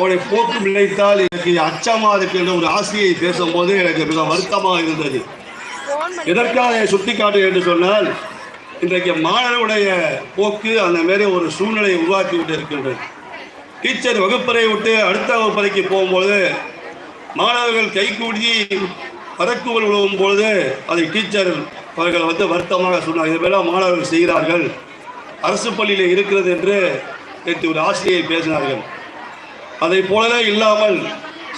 அவனை போக்கும் நினைத்தால் எனக்கு அச்சமாக இருக்கின்ற ஒரு ஆசையை பேசும்போது எனக்கு மிக வருத்தமாக இருந்தது. எதற்காக சுட்டிக்காட்டு என்று சொன்னால் இன்றைக்கு மாணவனுடைய போக்கு அந்த மாரி ஒரு சூழ்நிலையை உருவாக்கி விட்டு இருக்கின்றது டீச்சர் வகுப்பறை விட்டு அடுத்த வகுப்பறைக்கு போகும்போது மாணவர்கள் கைகூடி பறக்குகள் விழுவும் பொழுது அதை டீச்சர் அவர்கள் வந்து வருத்தமாக சொன்னார். இதுவெல்லாம் மாணவர்கள் செய்கிறார்கள். அரசு பள்ளியில் இருக்கிறது என்று நேற்று ஒரு ஆசிரியை பேசினார்கள். அதை போலவே இல்லாமல்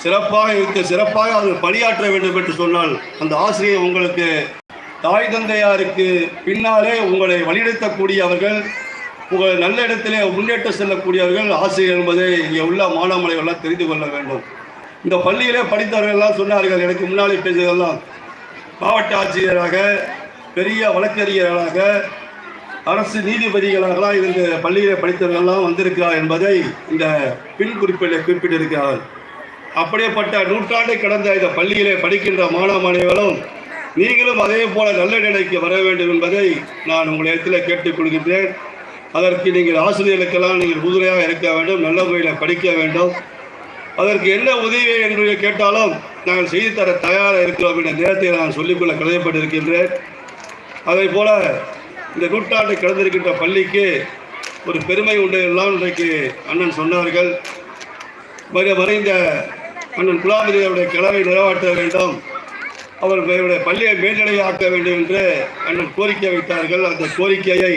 சிறப்பாக இருக்க சிறப்பாக அவர்கள் பணியாற்ற வேண்டும் என்று சொன்னால் அந்த ஆசிரியர் உங்களுக்கு தாய் தந்தையாருக்கு பின்னாலே உங்களை வழிநடத்தக்கூடியவர்கள் உங்களை நல்ல இடத்திலே முன்னேற்ற செல்லக்கூடியவர்கள் ஆசிரியர் என்பதை இங்கே உள்ள மாணவர்களெல்லாம் தெரிந்து கொள்ள வேண்டும். இந்த பள்ளியிலே படித்தவர்கள் எல்லாம் சொன்னார்கள் எனக்கு முன்னாலே பேசியதெல்லாம் மாவட்ட ஆட்சியராக பெரிய வழக்கறிஞர்களாக அரசு நீதிபதிகளாகலாம் இந்த பள்ளியில் படித்தவர்கள்லாம் வந்திருக்கிறார் என்பதை இந்த பின் குறிப்பில் குறிப்பிட்டிருக்கிறார்கள். அப்படியேப்பட்ட நூற்றாண்டை கடந்த இந்த பள்ளியிலே படிக்கின்ற மாணவ மாணவிகளும் நீங்களும் அதே போல நல்ல நிலைக்கு வர வேண்டும் என்பதை நான் உங்களிடத்தில் கேட்டுக்கொள்கின்றேன் அதற்கு நீங்கள் ஆசிரியர்களுக்கெல்லாம் நீங்கள் உறுதுணையாக இருக்க வேண்டும் நல்ல முறையில் படிக்க வேண்டும். அதற்கு என்ன உதவி என்று கேட்டாலும் நாங்கள் செய்து தர தயாராக இருக்கிறோம் என்ற நேரத்தை நான் சொல்லிக்கொள்ள கடமைப்பட்டிருக்கின்றேன் அதே போல இந்த நூற்றாண்டை கடந்திருக்கின்ற பள்ளிக்கு ஒரு பெருமை உண்டு எல்லாம் இன்றைக்கு அண்ணன் சொன்னார்கள் மிக மறைந்த அண்ணன் குலாபதியுடைய கிளவை நிறைவேற்ற வேண்டும் அவர்களுடைய பள்ளியை மேல்நிலையாக்க வேண்டும் என்று அண்ணன் கோரிக்கை வைத்தார்கள். அந்த கோரிக்கையை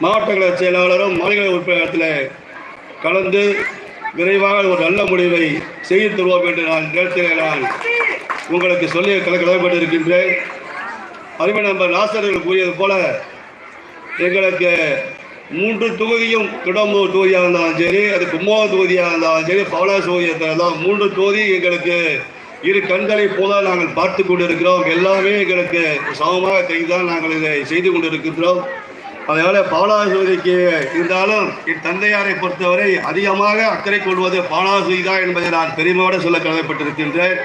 மாவட்ட கழக செயலாளரும் மாநில உறுப்பினத்தில் கலந்து விரைவாக ஒரு நல்ல முடிவை செய்து தருவோம் என்று நான் நேரத்தில் நான் உங்களுக்கு சொல்லி கலக்கப்பட்டிருக்கின்றேன் அருமை நம்ம நாசர்கள் கூறியது போல எங்களுக்கு மூன்று தொகுதியும் கிடம்பூர் தொகுதியாக இருந்தாலும் சரி அது கும்பகோணம் தொகுதியாக இருந்தாலும் சரி பவனாசி தொகுதியாக இருந்தாலும் மூன்று தொகுதி எங்களுக்கு இரு கண்களை போல நாங்கள் பார்த்து கொண்டிருக்கிறோம். எல்லாமே எங்களுக்கு சமமாக கைதான் நாங்கள் இதை செய்து கொண்டிருக்கின்றோம். அதனால் பாலாசுவதிக்கு இருந்தாலும் என் தந்தையாரை பொறுத்தவரை அதிகமாக அக்கறை கொள்வது பாலாசுவதி தான் என்பதை நான் பெருமையோடு சொல்ல கடமைப்பட்டிருக்கின்றேன்.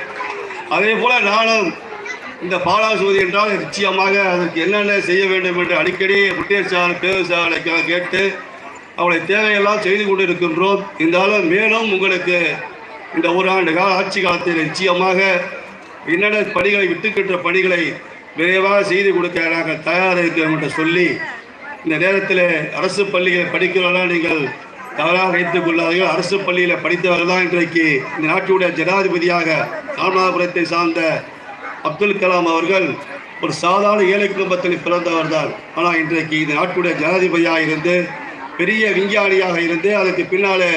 அதே போல நானும் இந்த பாலாசுவதி என்றால் நிச்சயமாக அதற்கு என்னென்ன செய்ய வேண்டும் என்று அடிக்கடி புட்டியர் சார் பேர் கேட்டு அவளை தேவையெல்லாம் செய்து கொண்டிருக்கின்றோம். இருந்தாலும் மேலும் உங்களுக்கு இந்த ஒரு ஆண்டு கால ஆட்சி காலத்தில் நிச்சயமாக என்னென்ன பணிகளை விட்டுக்கின்ற பணிகளை விரைவாக செய்து கொடுக்க நாங்கள் தயாராக இருக்கிறோம் என்று சொல்லி இந்த நேரத்தில் அரசு பள்ளிகளை படிக்கிறவர்களால் நீங்கள் தவறாக வைத்துக் கொள்ளாதீர்கள். அரசு பள்ளியில் படித்தவர்கள் தான் இன்றைக்கு இந்த நாட்டுடைய ஜனாதிபதியாக ராமநாதபுரத்தை சார்ந்த அப்துல் கலாம் அவர்கள் ஒரு சாதாரண ஏழை குடும்பத்தில் பிறந்தவர் தான். ஆனால் இன்றைக்கு இந்த நாட்டுடைய ஜனாதிபதியாக இருந்து பெரிய விஞ்ஞானியாக இருந்து அதற்கு பின்னாலே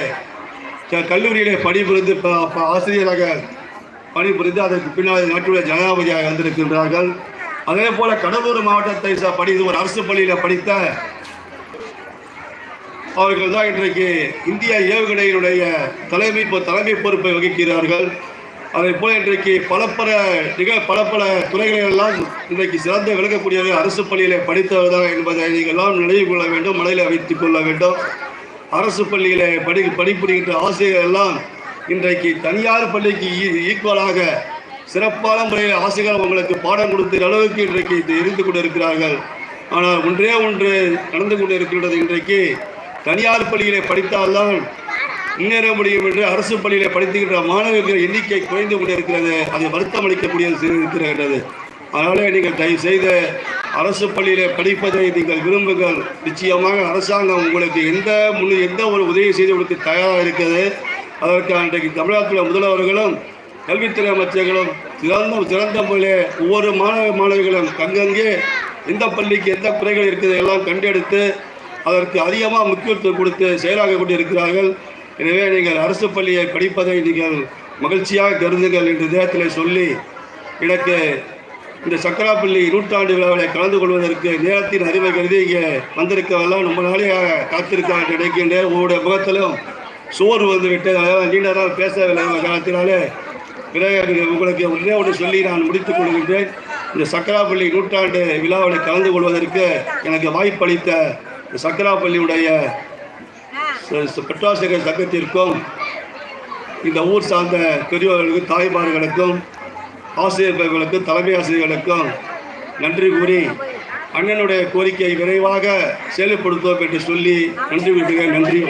கல்லூரியிலே பணிபுரிந்து ஆசிரியராக பணிபுரிந்து அதற்கு பின்னால் நாட்டுடைய ஜனாதிபதியாக வந்திருக்கின்றார்கள் அதே போல கடலூர் மாவட்டத்தை படித்து ஒரு அரசு பள்ளியில் படித்த அவர்கள் தான் இன்றைக்கு இந்திய ஏவுகணையினுடைய தலைமை தலைமை பொறுப்பை வகிக்கிறார்கள். அதே போல இன்றைக்கு பல பல நிக பல பல துறைகளில் எல்லாம் இன்றைக்கு சிறந்து விளக்கக்கூடியது அரசு பள்ளியிலே படித்தவர் தான் என்பதை நீங்கள் எல்லாம் நினைவு கொள்ள வேண்டும் மனதில் வைத்துக் கொள்ள வேண்டும். அரசு பள்ளியிலே படி பணிபுரிகின்ற ஆசிரியர்கள் எல்லாம் இன்றைக்கு தனியார் பள்ளிக்கு ஈ- ஈக்குவலாக சிறப்பான முறையில் ஆசிரியர்கள் உங்களுக்கு பாடம் கொடுத்த அளவுக்கு இன்றைக்கு இது இருந்து கொண்டிருக்கிறார்கள். ஆனால் ஒன்றே ஒன்று நடந்து கொண்டிருக்கின்றது இன்றைக்கு. தனியார் பள்ளியிலே படித்தால்தான் முன்னேற முடியும் என்று அரசு பள்ளியில் படித்துகின்ற மாணவர்கள் எண்ணிக்கை குறைந்து கொண்டிருக்கிறது. அது வருத்தம் அளிக்கக்கூடியது இருக்கிறது. அதனால் நீங்கள் தயவு செய்து அரசு பள்ளியில் படிப்பதை நீங்கள் விரும்புங்கள். நிச்சயமாக அரசாங்கம் உங்களுக்கு எந்த முன் எந்த ஒரு உதவி செய்து உங்களுக்கு தயாராக இருக்கிறது. அதற்கு அன்றைக்கு தமிழகத்தில் முதல்வர்களும் கல்வித்துறை அமைச்சர்களும் சிறந்த சிறந்த முறையிலே ஒவ்வொரு மாணவ மாணவிகளும் அங்கங்கே எந்த பள்ளிக்கு எந்த குறைகள் இருக்குது எல்லாம் கண்டெடுத்து அதற்கு அதிகமாக முக்கியத்துவம் கொடுத்து செயலாக கொண்டிருக்கிறார்கள். எனவே நீங்கள் அரசு பள்ளியை படிப்பதை நீங்கள் மகிழ்ச்சியாக கருதுங்கள் என்று நேரத்தில் சொல்லி எனக்கு இந்த சக்கராப்பள்ளி நூற்றாண்டு விழாவில் கலந்து கொள்வதற்கு நேரத்தின் அறிவை கருதி இங்கே வந்திருக்கவெல்லாம் ரொம்ப நாளையாக காத்திருக்காங்க நினைக்கின்ற உங்களுடைய முகத்திலும் சோறு வந்து விட்டது அதனால் நீண்ட நாள் பேசவில்லை. காலத்தினாலே பிறகு உங்களுக்கு ஒன்றே ஒன்று சொல்லி நான் முடித்துக் கொள்கின்றேன். இந்த சக்கராப்பள்ளி நூற்றாண்டு விழாவில் கலந்து கொள்வதற்கு எனக்கு வாய்ப்பளித்த இந்த சக்கராப்பள்ளியுடைய ச- ச- சங்கத்திற்கும் இந்த ஊர் சார்ந்த பெரியோர்களுக்கும் தாய்மார்களுக்கும் ஆசிரியர்களுக்கும் தலைமை ஆசிரியர்களுக்கும் நன்றி கூறி அண்ணனுடைய கோரிக்கையை விரைவாக செயல்படுத்துவோம் என்று சொல்லி நன்றி விட்டுகிறேன் நன்றி.